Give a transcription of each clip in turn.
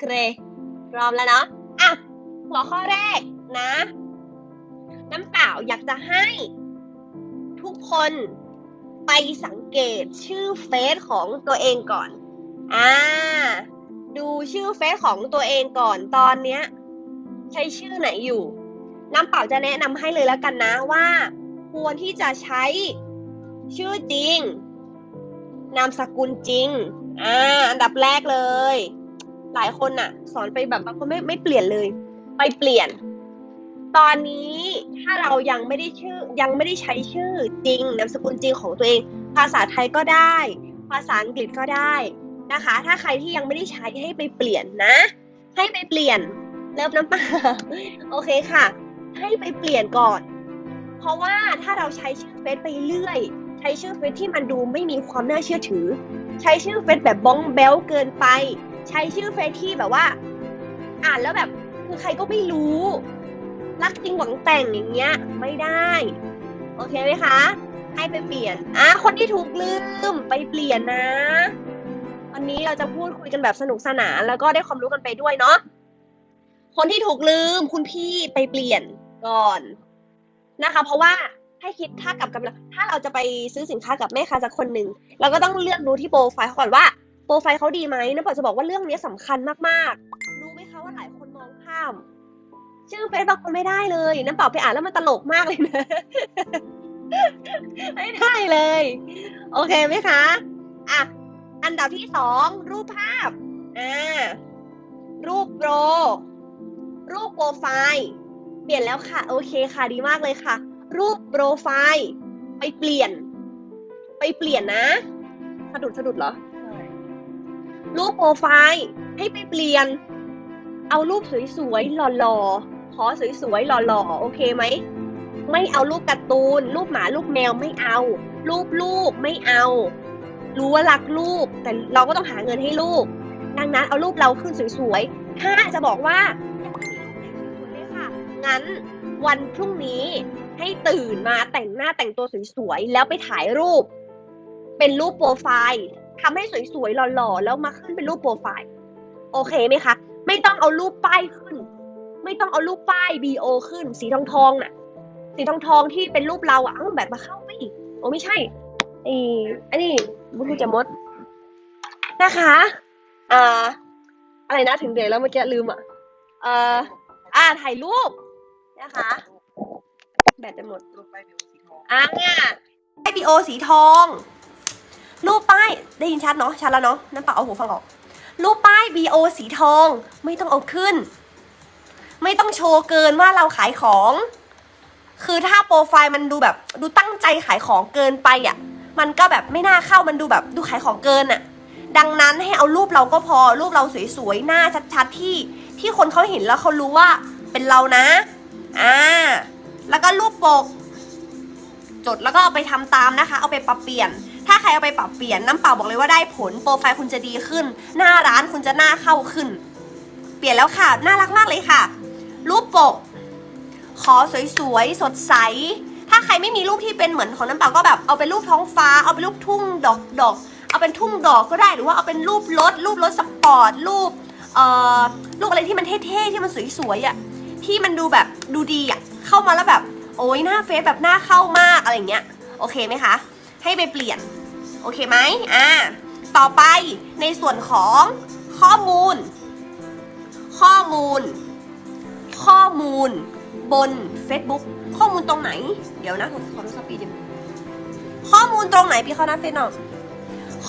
เกรพร้อมแล้วเนาะอะหัวข้อแรกนะ น้ำเปล่าอยากจะให้ ทุกคนไปสังเกตชื่อเฟซของตัวเองก่อน อ่า ดูชื่อเฟซของตัวเองก่อนตอนเนี้ย ใช้ชื่อไหนอยู่ น้ำเปล่าจะแนะนำให้เลยแล้วกันนะว่า ควรที่จะใช้ชื่อจริง นามสกุลจริง อ่า อันดับแรกเลย หลายคนน่ะสอนไปแบบบางคนไม่ไม่เปลี่ยนเลย ไปเปลี่ยน ตอนนี้ถ้าเรายังไม่ได้ชื่อ ยังไม่ได้ใช้ชื่อจริงนามสกุลจริงของตัวเอง ภาษาไทยก็ได้ ภาษาอังกฤษก็ได้นะคะ ถ้าใครที่ยังไม่ได้ใช้ให้ไปเปลี่ยนนะ ให้ไปเปลี่ยนเริ่มน้ำปลาโอเคค่ะ ให้ไปเปลี่ยนก่อน เพราะว่าถ้าเราใช้ชื่อเฟซไปเรื่อย ใช้ชื่อเฟซที่มันดูไม่มีความน่าเชื่อถือ ใช้ชื่อเฟซแบบบ้องแบลเกินไป ใช้ชื่อเฟซที่แบบว่า อ่านแล้วแบบคือใครก็ไม่รู้ รักจริงหวังแต่งอย่างเงี้ย ไม่ได้ โอเคไหมคะ ให้ไปเปลี่ยนอะคนที่ถูกลืมไปเปลี่ยนนะวันนี้เราจะพูดคุยกันแบบสนุกสนานแล้วก็ได้ความรู้กันไปด้วยเนาะคนที่ถูกลืมคุณพี่ไปเปลี่ยนก่อนนะคะ เพราะว่าให้คิดถ้ากับกับถ้าเราจะไปซื้อสินค้ากับแม่ค้าสักคนหนึ่งเราก็ต้องเลือกดูที่โปรไฟล์ก่อนว่า ปรไฟล์เขาดีไหมน้ำปอจะบอกว่าเรื่องนี้สำคัญมากๆ รู้ไหมคะว่าหลายคนมองข้าม ชื่อเฟซบางคนไม่ได้เลย น้ำเปล่าไปอ่านแล้วมันตลกมากเลยนะ ไม่ได้เลย โอเคไหมคะ อะ อันดับที่สองรูปภาพ อ่า รูปโปร รูปโปรไฟล์ เปลี่ยนแล้วค่ะ โอเคค่ะดีมากเลยค่ะ รูปโปรไฟล์ ไปเปลี่ยน ไปเปลี่ยนนะ สะดุดสะดุดเหรอ รูปโปรไฟล์ให้ไปเปลี่ยน เอารูปสวยๆหล่อๆขอสวยๆหล่อๆโอเคไหมไม่เอารูปการ์ตูน รูปหมารูปแมวไม่เอา รูปลูกไม่เอา รู้ว่ารักลูก แต่เราก็ต้องหาเงินให้ลูก ดังนั้นเอารูปเราขึ้นสวยๆ ถ้าจะบอกว่ายังไม่มีรูปไหนสวยเลยค่ะ งั้นวันพรุ่งนี้ให้ตื่นมาแต่งหน้าแต่งตัวสวยๆ แล้วไปถ่ายรูป เป็นรูปโปรไฟล์ ทำให้สวยๆหล่อๆแล้วมาขึ้นเป็นรูปโปรไฟล์ โอเคไหมคะ ไม่ต้องเอารูปป้ายขึ้น ไม่ต้องเอารูปป้าย BO ขึ้น สีทองทองๆน่ะ สีทองทองๆที่เป็นรูปเราอะเอ้าแบบมาเข้าไม่อีกโอ้ไม่ใช่ไอ้อันนี้บุรุษจะมดนะคะอ่าอะไรนะถึงเดี๋ยวแล้วเมื่อกี้ลืมอะเอ่ออ่าถ่ายรูปนะคะแบตจะหมดรูปป้ายบิวสีทองอ่าป้าย BO สีทอง รูปป้ายได้ยินชัดเนาะชัดแล้วเนาะน้ำเปล่าเอาหูฟังออก รูปป้าย BO สีทองไม่ต้องเอาขึ้น ไม่ต้องโชว์เกินว่าเราขายของ คือถ้าโปรไฟล์มันดูแบบดูตั้งใจขายของเกินไปอะ มันก็แบบไม่น่าเข้ามันดูแบบดูขายของเกินอะ ดังนั้นให้เอารูปเราก็พอรูปเราสวยๆหน้าชัดๆที่ที่คนเขาเห็นแล้วเขารู้ว่าเป็นเรานะอ่าแล้วก็รูปปก จดแล้วก็เอาไปทำตามนะคะ เอาไปปรับเปลี่ยน ถ้าใครเอาไปปรับเปลี่ยนน้ำเปล่าบอกเลยว่าได้ผลโปรไฟล์คุณจะดีขึ้น หน้าร้านคุณจะหน้าเข้าขึ้น เปลี่ยนแล้วค่ะ น่ารักมากเลยค่ะ รูปปก ขอสวยๆสดใส ถ้าใครไม่มีรูปที่เป็นเหมือนของน้ำเปล่าก็แบบเอาเป็นรูปท้องฟ้า เอาเป็นรูปทุ่งดอกดอกเอาเป็นทุ่งดอกก็ได้หรือว่าเอาเป็นรูปรถรูปรถสปอร์ตรูปเอ่อรูปอะไรที่มันเท่ๆที่มันสวยๆอะที่มันดูแบบดูดีอะเข้ามาแล้วแบบ โอ้ยหน้าเฟซแบบหน้าเข้ามากอะไรเงี้ยโอเคไหมคะ ให้ไปเปลี่ยน โอเคไหมอ่าต่อไปในส่วนของข้อมูล ข้อมูล ข้อมูลบน Facebook ข้อมูลตรงไหน เดี๋ยวนะผมขอดูสปีดข้อมูลตรงไหนพี่เขาน้าเฟซน่อ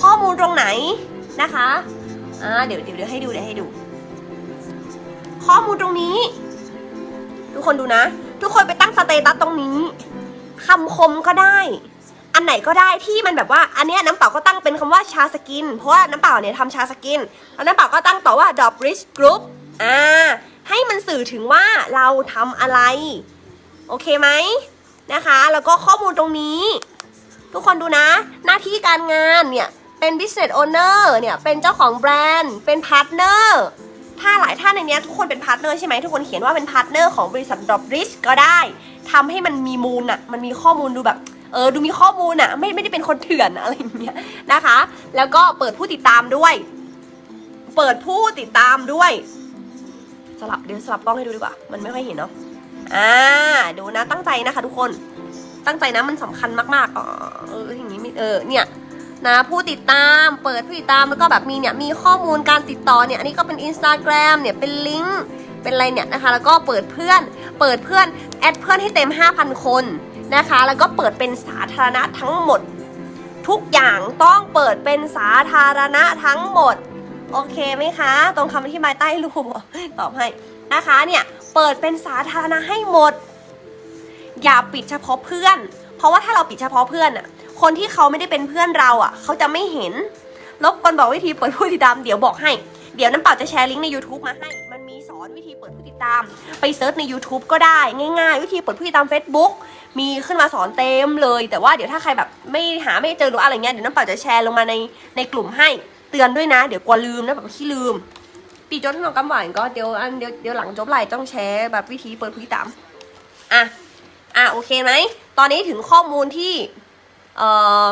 ข้อมูลตรงไหนนะคะอ่าเดี๋ยวเดี๋ยวให้ดูเดี๋ยวให้ดู ข้อมูลตรงนี้ ทุกคนดูนะ ทุกคนไปตั้งสเตตัสตรงนี้คำคมก็ได้ อันไหนก็ได้ที่มันแบบว่าอันเนี้ยน้ำเปล่าก็ตั้งเป็นคำว่าชาสกิน เพราะว่าน้ำเปล่าเนี่ยทำชาสกินแล้วน้ำเปล่าก็ตั้งต่อว่า Dog Rich Group อ่าให้มันสื่อถึงว่าเราทำอะไร โอเคไหมนะคะ แล้วก็ข้อมูลตรงนี้ ทุกคนดูนะ หน้าที่การงานเนี่ย เป็น business owner เนี่ย เป็นเจ้าของแบรนด์ เป็นพาร์ทเนอร์ถ้าหลายท่านในเนี้ยทุกคนเป็นพาร์ทเนอร์ใช่ไหมทุกคนเขียนว่าเป็นพาร์ทเนอร์ของบริษัท Drop Rich ก็ได้ทำให้มันมีมูลอะมันมีข้อมูลดูแบบ เออดูมีข้อมูลอะไม่ไม่ได้เป็นคนเถื่อนอะไรอย่างเงี้ยนะคะ แล้วก็เปิดผู้ติดตามด้วย เปิดผู้ติดตามด้วย สลับเดี๋ยวสลับกล้องให้ดูดีกว่า มันไม่ค่อยเห็นเนาะอ่าดูนะตั้งใจนะคะทุกคนตั้งใจนะมันสำคัญมากๆอ๋อเอออย่างนี้เออเนี่ยนะผู้ติดตามเปิดผู้ติดตามแล้วก็แบบมีเนี่ยมีข้อมูลการติดต่อเนี่ยอันนี้ก็เป็น Instagram เนี่ยเป็นลิงก์เป็นอะไรเนี่ยนะคะ แล้วก็เปิดเพื่อน เปิดเพื่อนแอดเพื่อนให้เต็ม 5,000 คน นะคะ แล้วก็เปิดเป็นสาธารณะทั้งหมด ทุกอย่างต้องเปิดเป็นสาธารณะทั้งหมด โอเคไหมคะ ตรงคำอธิบายใต้รูปตอบให้นะคะเนี่ยเปิดเป็นสาธารณะให้หมด อย่าปิดเฉพาะเพื่อน เพราะว่าถ้าเราปิดเฉพาะเพื่อนอะคนที่เขาไม่ได้เป็นเพื่อนเราอะ เขาจะไม่เห็นรบกวนบอกวิธีเปิดผู้ติดตามเดี๋ยวบอกให้ เดี๋ยวน้ำเปล่าจะแชร์ลิงก์ใน YouTube มาให้ มันมีสอนวิธีเปิดผู้ติดตาม ไปเซิร์ชใน YouTube ก็ได้ง่ายๆ วิธีเปิดผู้ติดตาม Facebook มีขึ้นมาสอนเต็มเลย แต่ว่าเดี๋ยวถ้าใครแบบไม่หาไม่เจอหรืออะไรเงี้ยเดี๋ยวน้ำเปล่าจะแชร์ลงมาในในกลุ่มให้เตือนด้วยนะ เดี๋ยวกลัวลืมนะแบบขี้ลืม ปีจดให้น้องกำหวานก็เดี๋ยวอันเดี๋ยวเดี๋ยวหลังจบไลน์ต้องแชร์แบบวิธีเปิดผู้ติดตามอะอะโอเคไหมตอนนี้ถึงข้อมูลที่เอ่อ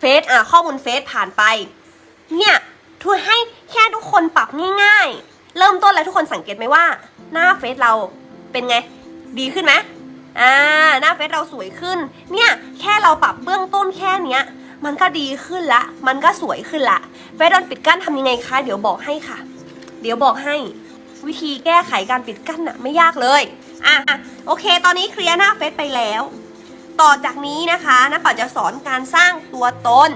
เฟซอะข้อมูลเฟซผ่านไป เนี่ยทุกให้แค่ทุกคนปรับง่ายๆ เริ่มต้นแล้วทุกคนสังเกตไหมว่า หน้าเฟซเราเป็นไง ดีขึ้นไหม อ่าหน้าเฟซเราสวยขึ้น เนี่ยแค่เราปรับเบื้องต้นแค่เนี้ย มันก็ดีขึ้นละ มันก็สวยขึ้นละเฟซโดนปิดกั้นทำยังไงคะ เดี๋ยวบอกให้ค่ะ เดี๋ยวบอกให้วิธีแก้ไขการปิดกั้นน่ะไม่ยากเลยอะอะโอเค ตอนนี้เคลียร์หน้าเฟซไปแล้ว ต่อจากนี้นะคะน้าป่าจะสอนการสร้างตัวตน